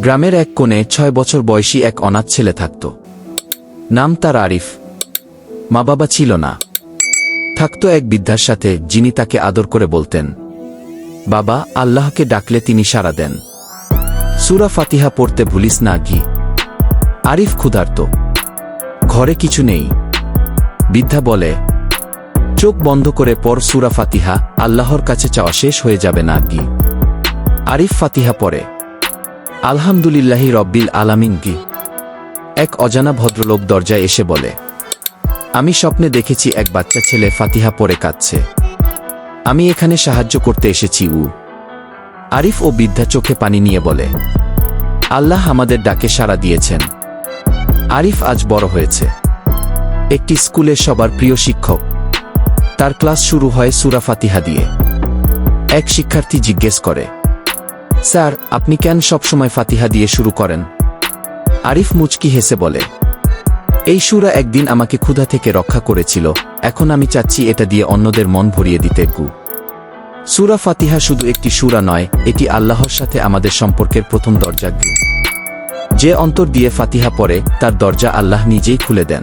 গ্রামের এক কোণে ছয় বছর বয়সী এক অনাথ ছেলে থাকত। নাম তার আরিফ। মা বাবা ছিল না। থাকত এক বৃদ্ধার সাথে, যিনি তাকে আদর করে বলতেন, বাবা, আল্লাহকে ডাকলে তিনি সাড়া দেন। সুরা ফাতিহা পড়তে ভুলিস না, ঘি। আরিফ ক্ষুধার্ত। ঘরে কিছু নেই। বৃদ্ধা বলে, চোখ বন্ধ করে পর সুরা ফাতিহা, আল্লাহর কাছে চাওয়া শেষ হয়ে যাবে না গি আরিফ ফাতিহা পড়ে। আলহামদুলিল্লাহি রব্বিল আলামিন গি এক অজানা ভদ্রলোক দরজায় এসে বলে, আমি স্বপ্নে দেখেছি এক বাচ্চা ছেলে ফাতিহা পরে কাঁদছে। আমি এখানে সাহায্য করতে এসেছি, উ। আরিফ ও বৃদ্ধা চোখে পানি নিয়ে বলে, আল্লাহ আমাদের ডাকে সাড়া দিয়েছেন। আরিফ আজ বড় হয়েছে। একটি স্কুলের সবার প্রিয় শিক্ষক। তার ক্লাস শুরু হয় সুরা ফাতিহা দিয়ে। এক শিক্ষার্থী জিজ্ঞেস করে স্যার, আপনি কেন সবসময় ফাতিহা দিয়ে শুরু করেন? আরিফ মুচকি হেসে বলে, এই সুরা একদিন আমাকে ক্ষুধা থেকে রক্ষা করেছিল, এখন আমি চাচ্ছি এটা দিয়ে অন্যদের মন ভরিয়ে দিতে গু। সুরা ফাতিহা শুধু একটি সুরা নয়, এটি আল্লাহর সাথে আমাদের সম্পর্কের প্রথম দরজা যে অন্তর দিয়ে ফাতিহা পড়ে, তার দরজা আল্লাহ নিজেই খুলে দেন।